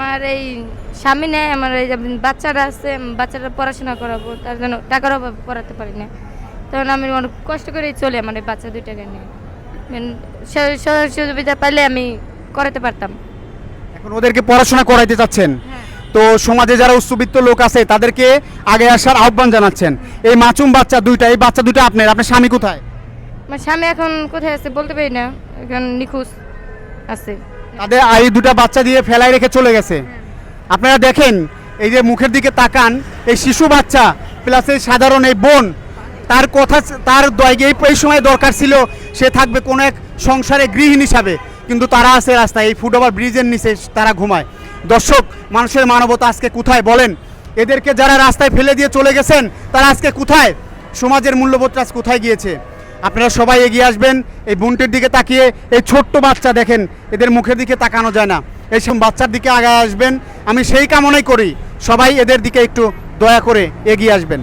আমার এই স্বামী নেই আমার এই বাচ্চারা আছে বাচ্চারা পড়াশোনা করাবো তার জন্য টাকার অভাবে পড়াতে পারি না। তখন আমি অনেক কষ্ট করেই চলে আমার এই বাচ্চা দুইটাকে নিয়ে। সুবিধা পাইলে আমি করাতে পারতাম। এখন ওদেরকে পড়াশোনা করাইতে চাচ্ছেন। তো সমাজে যারা উচ্চবিত্ত লোক আছে তাদেরকে আগে আসার আহ্বান জানাচ্ছেন। এই মাচুম বাচ্চা দুইটা এই বাচ্চা দুইটা আপনার আপনার স্বামী কোথায়? আমার স্বামী এখন কোথায় আছে বলতে পারি না এখন নিখোঁজ আছে। তাদের এই দুটা বাচ্চা দিয়ে ফেলাই রেখে চলে গেছে। আপনারা দেখেন, এই যে মুখের দিকে তাকান, এই শিশু বাচ্চা প্লাস এই সাধারণ এই বোন, তার কথা তার এই সময় দরকার ছিল সে থাকবে কোনো এক সংসারে গৃহিণী হিসাবে। কিন্তু তারা আছে রাস্তায়, এই ফুটওভার ব্রিজের নিচে তারা ঘুমায়। দর্শক, মানুষের মানবতা আজকে কোথায় বলেন? এদেরকে যারা রাস্তায় ফেলে দিয়ে চলে গেছেন, তারা আজকে কোথায়? সমাজের মূল্যবোধটা আজ কোথায় গিয়েছে? আপনারা সবাই এগিয়ে আসবেন, এই বুনটির দিকে তাকিয়ে, এই ছোট্ট বাচ্চা দেখেন, এদের মুখের দিকে তাকানো যায় না। এই সব বাচ্চার দিকে আগে আসবেন, আমি সেই কামনাই করি, সবাই এদের দিকে একটু দয়া করে এগিয়ে আসবেন।